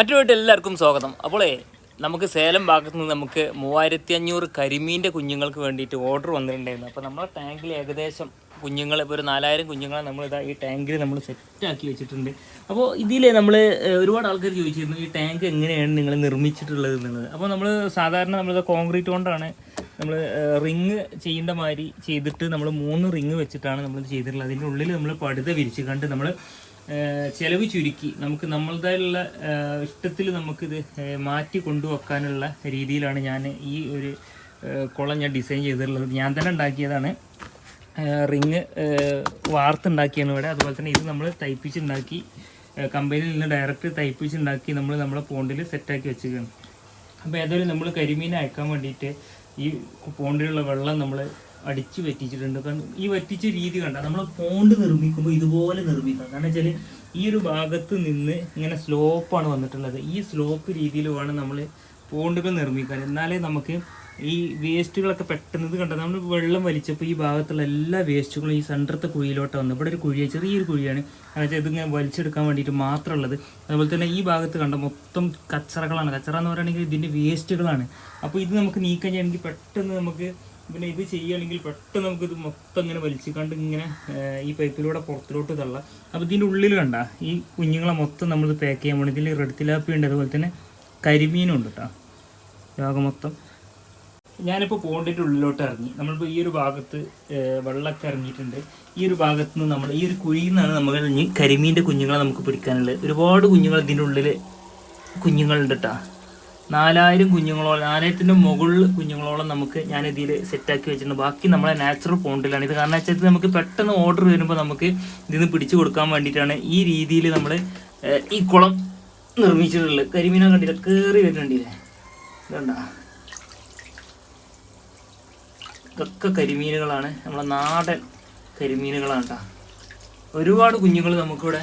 മറ്റൊരുമായിട്ട് എല്ലാവർക്കും സ്വാഗതം. അപ്പോളേ നമുക്ക് സേലം ഭാഗത്ത് നിന്ന് നമുക്ക് മൂവായിരത്തി അഞ്ഞൂറ് കരിമീന്റെ കുഞ്ഞുങ്ങൾക്ക് വേണ്ടിയിട്ട് ഓർഡർ വന്നിട്ടുണ്ടായിരുന്നു. അപ്പോൾ നമ്മളെ ടാങ്കിൽ ഏകദേശം കുഞ്ഞുങ്ങൾ ഇപ്പോൾ ഒരു നാലായിരം കുഞ്ഞുങ്ങളെ നമ്മൾ ഇതാ ഈ ടാങ്കിൽ നമ്മൾ സെറ്റാക്കി വെച്ചിട്ടുണ്ട്. അപ്പോൾ ഇതിൽ നമ്മൾ ഒരുപാട് ആൾക്കാർ ചോദിച്ചിരുന്നു ഈ ടാങ്ക് എങ്ങനെയാണ് നിങ്ങൾ നിർമ്മിച്ചിട്ടുള്ളത് എന്നുള്ളത്? അപ്പോൾ നമ്മൾ സാധാരണ നമ്മളിത് കോൺക്രീറ്റ് കൊണ്ടാണ് നമ്മൾ റിങ് ചെയ്യേണ്ട മാതിരി ചെയ്തിട്ട് നമ്മൾ മൂന്ന് റിങ് വെച്ചിട്ടാണ് നമ്മൾ ചെയ്തിട്ടുള്ളത്. അതിന്റെ ഉള്ളിൽ നമ്മൾ പടുത വിരിച്ച് കണ്ട് നമ്മൾ ചിലവ് ചുരുക്കി. നമുക്ക് നമ്മളുടേതായുള്ള ഇഷ്ടത്തിൽ നമുക്കിത് മാറ്റി കൊണ്ടുവെക്കാനുള്ള രീതിയിലാണ് ഞാൻ ഈ ഒരു കുളം ഞാൻ ഡിസൈൻ ചെയ്തിട്ടുള്ളത്. ഞാൻ തന്നെ ഉണ്ടാക്കിയതാണ്. റിങ് വാർത്തുണ്ടാക്കിയാണ് ഇവിടെ. അതുപോലെ തന്നെ ഇത് നമ്മൾ തയ്പ്പിച്ചുണ്ടാക്കി കമ്പനിയിൽ നിന്ന് ഡയറക്റ്റ് തയ്പ്പിച്ചുണ്ടാക്കി നമ്മൾ നമ്മളെ പോണ്ടിൽ സെറ്റാക്കി വെച്ചിരിക്കുകയാണ്. അപ്പോൾ ഏതായാലും നമ്മൾ കരിമീൻ അയക്കാൻ വേണ്ടിയിട്ട് ഈ പോണ്ടിലുള്ള വെള്ളം നമ്മൾ അടിച്ച് വെറ്റിച്ചിട്ടുണ്ട് കാരണം ഈ വറ്റിച്ച രീതി കണ്ട നമ്മൾ പോണ്ട് നിർമ്മിക്കുമ്പോൾ ഇതുപോലെ നിർമ്മിക്കാം കാരണം വെച്ചാൽ ഈ ഒരു ഭാഗത്ത് നിന്ന് ഇങ്ങനെ സ്ലോപ്പാണ് വന്നിട്ടുള്ളത്. ഈ സ്ലോപ്പ് രീതിയിൽ വേണം നമ്മൾ പോണ്ടുകൾ നിർമ്മിക്കാൻ. എന്നാലേ നമുക്ക് ഈ വേസ്റ്റുകളൊക്കെ പെട്ടെന്ന് ഇത് കണ്ട നമ്മൾ വെള്ളം വലിച്ചപ്പോൾ ഈ ഭാഗത്തുള്ള എല്ലാ വേസ്റ്റുകളും ഈ സെന്ററത്തെ കുഴിയിലോട്ട് വന്നു. ഇവിടെ ഒരു കുഴിയാണ് ചെറിയൊരു കുഴിയാണ്. കാരണം വെച്ചാൽ ഇതിങ്ങനെ വലിച്ചെടുക്കാൻ വേണ്ടിയിട്ട് മാത്രമുള്ളത്. അതുപോലെ തന്നെ ഈ ഭാഗത്ത് കണ്ട മൊത്തം കച്ചറകളാണ്. കച്ചറ എന്ന് പറയുകയാണെങ്കിൽ ഇതിന്റെ വേസ്റ്റുകളാണ്. അപ്പോൾ ഇത് നമുക്ക് നീക്കം ചെയ്യണമെങ്കിൽ പെട്ടെന്ന് നമുക്ക് പിന്നെ ഇത് ചെയ്യുകയാണെങ്കിൽ പെട്ടെന്ന് നമുക്ക് ഇത് മൊത്തം ഇങ്ങനെ വലിച്ചു കണ്ട് ഇങ്ങനെ ഈ പൈപ്പിലൂടെ പുറത്തിലോട്ട് തള്ളാം. അപ്പോൾ ഇതിന്റെ ഉള്ളിൽ കണ്ട ഈ കുഞ്ഞുങ്ങളെ മൊത്തം നമ്മൾ പാക്ക് ചെയ്യാൻ വേണ്ടി ഇതിൽ റെഡ് തിലാപ്പി ഉണ്ട് അതുപോലെ തന്നെ കരിമീനും ഉണ്ട് കേട്ടോ രോഗം മൊത്തം. ഞാനിപ്പോൾ പോണ്ടിന്റെ ഉള്ളിലോട്ട് ഇറങ്ങി. നമ്മളിപ്പോൾ ഈ ഒരു ഭാഗത്ത് വെള്ളമൊക്കെ ഇറങ്ങിയിട്ടുണ്ട്. ഈ ഒരു ഭാഗത്ത് നിന്ന് നമ്മൾ ഈ ഒരു കുഴിയിൽ നിന്നാണ് നമ്മൾ കരിമീന്റെ കുഞ്ഞുങ്ങളെ നമുക്ക് പിടിക്കാനുള്ളത്. ഒരുപാട് കുഞ്ഞുങ്ങൾ ഇതിന്റെ ഉള്ളിൽ കുഞ്ഞുങ്ങളുണ്ട് കേട്ടോ നാലായിരം കുഞ്ഞുങ്ങളോളം നാലായിരത്തിന്റെ മുകളിൽ കുഞ്ഞുങ്ങളോളം നമുക്ക് ഞാൻ ഇതിൽ സെറ്റാക്കി വെച്ചിട്ടുണ്ട്. ബാക്കി നമ്മളെ നാച്ചുറൽ പോണ്ടിലാണ്. ഇത് കാരണം വെച്ചാൽ നമുക്ക് പെട്ടെന്ന് ഓർഡർ വരുമ്പോൾ നമുക്ക് ഇതിന് പിടിച്ചു കൊടുക്കാൻ വേണ്ടിയിട്ടാണ് ഈ രീതിയിൽ നമ്മൾ ഈ കുളം നിർമ്മിച്ചിട്ടുള്ളത്. കരിമീന കണ്ടില്ല? കയറി വരുന്നുണ്ടല്ലേ ഇതുണ്ടാ? ഇതൊക്കെ കരിമീനുകളാണ്. നമ്മളെ നാടൻ കരിമീനുകളാണ് കേട്ടോ. ഒരുപാട് കുഞ്ഞുങ്ങൾ നമുക്കിവിടെ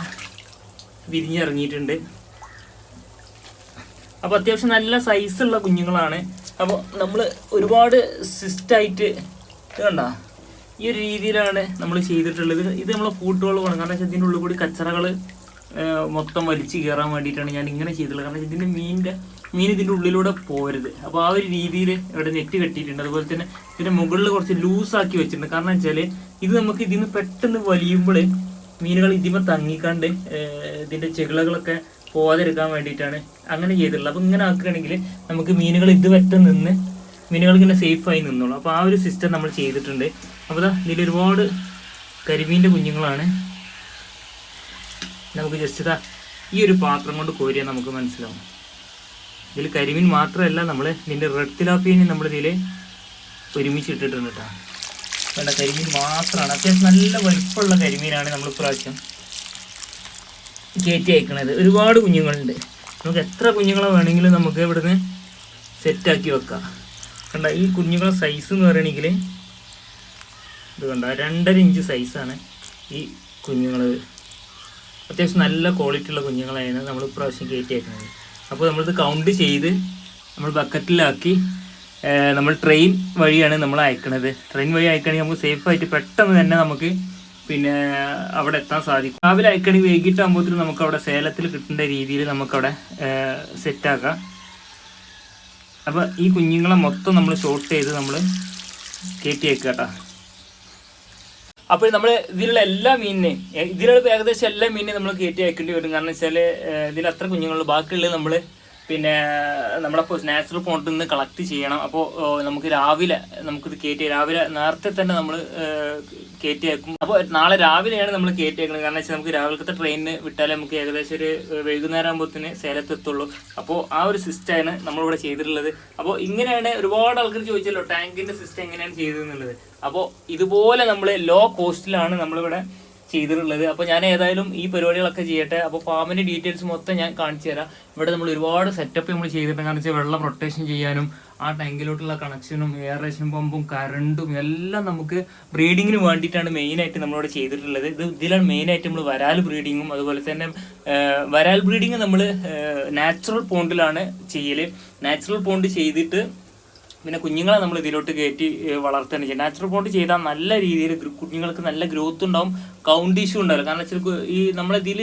വിരിഞ്ഞിറങ്ങിയിട്ടുണ്ട്. അപ്പോൾ അത്യാവശ്യം നല്ല സൈസുള്ള കുഞ്ഞുങ്ങളാണ്. അപ്പോൾ നമ്മൾ ഒരുപാട് സിസ്റ്റായിട്ട് കണ്ട? ഈ ഒരു രീതിയിലാണ് നമ്മൾ ചെയ്തിട്ടുള്ളത്. ഇത് നമ്മൾ നമ്മളെ വേണം. കാരണം ഇതിന്റെ ഉള്ളിൽ കൂടി കച്ചറകൾ മൊത്തം വലിച്ചു കയറാൻ വേണ്ടിയിട്ടാണ് ഞാൻ ഇങ്ങനെ ചെയ്തിട്ടുള്ളത്. കാരണം ഇതിന്റെ മീനിന്റെ മീൻ ഇതിന്റെ ഉള്ളിലൂടെ പോരുത്. അപ്പോൾ ആ ഒരു രീതിയിൽ ഇവിടെ നെറ്റ് കെട്ടിയിട്ടുണ്ട്. അതുപോലെ തന്നെ ഇതിന്റെ മുകളിൽ കുറച്ച് ലൂസാക്കി വെച്ചിട്ടുണ്ട്. കാരണം വെച്ചാൽ ഇത് നമുക്ക് ഇതിൽ നിന്ന് പെട്ടെന്ന് വലിയുമ്പോൾ മീനുകൾ ഇതിമ തങ്ങിക്കാണ്ട് ഇതിന്റെ ചെകിളകളൊക്കെ പോകാതിരിക്കാൻ വേണ്ടിയിട്ടാണ് അങ്ങനെ ചെയ്തിട്ടുള്ളത്. അപ്പോൾ ഇങ്ങനെ ആക്കുകയാണെങ്കിൽ നമുക്ക് മീനുകൾ ഇതുവറ്റം നിന്ന് മീനുകൾ ഇങ്ങനെ സേഫായി നിന്നോളും. അപ്പോൾ ആ ഒരു സിസ്റ്റം നമ്മൾ ചെയ്തിട്ടുണ്ട്. അപ്പോൾ ഇതിൽ ഒരുപാട് കരിമീന്റെ കുഞ്ഞുങ്ങളാണ്. നമുക്ക് ജസ്റ്റ് ഇതാ ഈ ഒരു പാത്രം കൊണ്ട് കോരിയാൽ നമുക്ക് മനസ്സിലാവും. ഇതിൽ കരിമീൻ മാത്രമല്ല നമ്മൾ ഇതിന്റെ റെഡ് തിലാപ്പിയെ നമ്മൾ ഇതിൽ ഒരുമിച്ചിട്ടിട്ടുണ്ട് കേട്ടോ വേണ്ട കരിമീൻ മാത്രമാണ്. അത്യാവശ്യം നല്ല വലുപ്പമുള്ള കരിമീനാണ് നമ്മൾ ഇപ്രാവശ്യം കയറ്റി അയക്കണത് ഒരുപാട് കുഞ്ഞുങ്ങളുണ്ട്. നമുക്ക് എത്ര കുഞ്ഞുങ്ങളെ വേണമെങ്കിലും നമുക്ക് ഇവിടുന്ന് സെറ്റാക്കി വെക്കാം. കണ്ട ഈ കുഞ്ഞുങ്ങളെ സൈസ് എന്ന് പറയണമെങ്കിൽ ഇത് കണ്ട രണ്ടര ഇഞ്ച് സൈസാണ് ഈ കുഞ്ഞുങ്ങൾ അത്യാവശ്യം നല്ല ക്വാളിറ്റി ഉള്ള കുഞ്ഞുങ്ങളായിരുന്നു നമ്മൾ ഇപ്രാവശ്യം കയറ്റി അയക്കുന്നത് അപ്പോൾ നമ്മളിത് കൗണ്ട് ചെയ്ത് നമ്മൾ ബക്കറ്റിലാക്കി നമ്മൾ ട്രെയിൻ വഴിയാണ് നമ്മൾ അയക്കണത്. ട്രെയിൻ വഴി അയക്കണമെങ്കിൽ നമുക്ക് സേഫായിട്ട് പെട്ടെന്ന് തന്നെ നമുക്ക് പിന്നെ അവിടെ എത്താൻ സാധിക്കും. രാവിലെ അയക്കണി വൈകിട്ടാകുമ്പോഴത്തേനും നമുക്ക് അവിടെ സേലത്തിൽ കിട്ടേണ്ട രീതിയിൽ നമുക്കവിടെ സെറ്റാക്കാം. അപ്പോൾ ഈ കുഞ്ഞുങ്ങളെ മൊത്തം നമ്മൾ ഷോർട്ട് ചെയ്ത് നമ്മൾ കയറ്റി വയ്ക്കുക അപ്പോൾ നമ്മൾ ഇതിലുള്ള എല്ലാ മീനിനെയും ഇതിലുള്ള ഏകദേശം എല്ലാ മീനിനെയും നമ്മൾ കയറ്റി അയക്കേണ്ടി വരും. കാരണം വെച്ചാൽ ഇതിൽ അത്ര കുഞ്ഞുങ്ങളുള്ളൂ. ബാക്കിയുള്ളത് നമ്മൾ പിന്നെ നമ്മളെ നാച്ചുറൽ പോണ്ടിൽ നിന്ന് കളക്ട് ചെയ്യണം. അപ്പോൾ നമുക്ക് രാവിലെ നമുക്കിത് കയറ്റി രാവിലെ നേരത്തെ തന്നെ നമ്മൾ കയറ്റി അയക്കും അപ്പോൾ നാളെ രാവിലെയാണ് നമ്മൾ കയറ്റി അയക്കുന്നത് കാരണം വെച്ചാൽ നമുക്ക് രാവിലത്തെ ട്രെയിനിന് വിട്ടാലേ നമുക്ക് ഏകദേശം ഒരു വൈകുന്നേരം ആകുമ്പോഴത്തേന് സേലത്ത് എത്തുള്ളൂ. അപ്പോൾ ആ ഒരു സിസ്റ്റമാണ് നമ്മളിവിടെ ചെയ്തിട്ടുള്ളത്. അപ്പോൾ ഇങ്ങനെയാണ് ഒരുപാട് ആൾക്കാർ ചോദിച്ചല്ലോ ടാങ്കിന്റെ സിസ്റ്റം എങ്ങനെയാണ് ചെയ്തതെന്നുള്ളത്? അപ്പോൾ ഇതുപോലെ നമ്മൾ ലോ കോസ്റ്റിലാണ് നമ്മളിവിടെ ചെയ്തിട്ടുള്ളത്. അപ്പോൾ ഞാൻ ഏതായാലും ഈ പരിപാടികളൊക്കെ ചെയ്യട്ടെ. അപ്പോൾ ഫാമിന്റെ ഡീറ്റെയിൽസ് മൊത്തം ഞാൻ കാണിച്ചു തരാം. ഇവിടെ നമ്മൾ ഒരുപാട് സെറ്റപ്പ് നമ്മൾ ചെയ്തിട്ടുണ്ട്. കാരണം വെച്ചാൽ വെള്ളം റൊട്ടേഷൻ ചെയ്യാനും ആ ടാങ്കിലോട്ടുള്ള കണക്ഷനും എയറേഷൻ പമ്പും കറണ്ടും എല്ലാം നമുക്ക് ബ്രീഡിങ്ങിന് വേണ്ടിയിട്ടാണ് മെയിനായിട്ട് നമ്മളിവിടെ ചെയ്തിട്ടുള്ളത്. ഇത് ഇതിലാണ് മെയിനായിട്ട് നമ്മൾ വരാൽ ബ്രീഡിങ്ങും അതുപോലെ തന്നെ വരാൽ ബ്രീഡിങ് നമ്മൾ നാച്ചുറൽ പോണ്ടിലാണ് ചെയ്യൽ നാച്ചുറൽ പോണ്ട് ചെയ്തിട്ട് പിന്നെ കുഞ്ഞുങ്ങളെ നമ്മൾ ഇതിലോട്ട് കയറ്റി വളർത്തുകയാണ് ചെയ്യുക നാച്ചുറൽ പോണ്ട് ചെയ്താൽ നല്ല രീതിയിൽ കുഞ്ഞുങ്ങൾക്ക് നല്ല ഗ്രോത്ത് ഉണ്ടാവും കൗണ്ട് ഇഷ്യൂ ഉണ്ടാവില്ല. കാരണം വെച്ചാൽ ഈ നമ്മളിതിൽ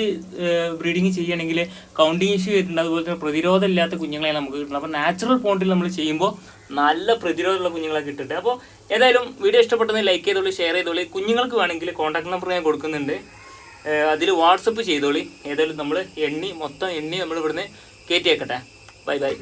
ബ്രീഡിങ് ചെയ്യുകയാണെങ്കിൽ കൗണ്ടിങ് ഇഷ്യൂ വരുന്നുണ്ട്. അതുപോലെ തന്നെ പ്രതിരോധം ഇല്ലാത്ത കുഞ്ഞുങ്ങളെ നമുക്ക് കിട്ടുന്നത് അപ്പോൾ നാച്ചുറൽ പോണ്ടിൽ നമ്മൾ ചെയ്യുമ്പോൾ നല്ല പ്രതിരോധമുള്ള കുഞ്ഞുങ്ങളെ കിട്ടട്ടെ അപ്പോൾ ഏതായാലും വീഡിയോ ഇഷ്ടപ്പെട്ടെന്ന് ലൈക്ക് ചെയ്തോളി ഷെയർ ചെയ്തോളി. കുഞ്ഞുങ്ങൾക്ക് വേണമെങ്കിൽ കോൺടാക്ട് നമ്പർ ഞാൻ കൊടുക്കുന്നുണ്ട്. അതിൽ വാട്സപ്പ് ചെയ്തോളി. ഏതായാലും നമ്മൾ എണ്ണി മൊത്തം എണ്ണി നമ്മൾ ഇവിടുന്ന് കയറ്റി വെക്കട്ടെ. Bye bye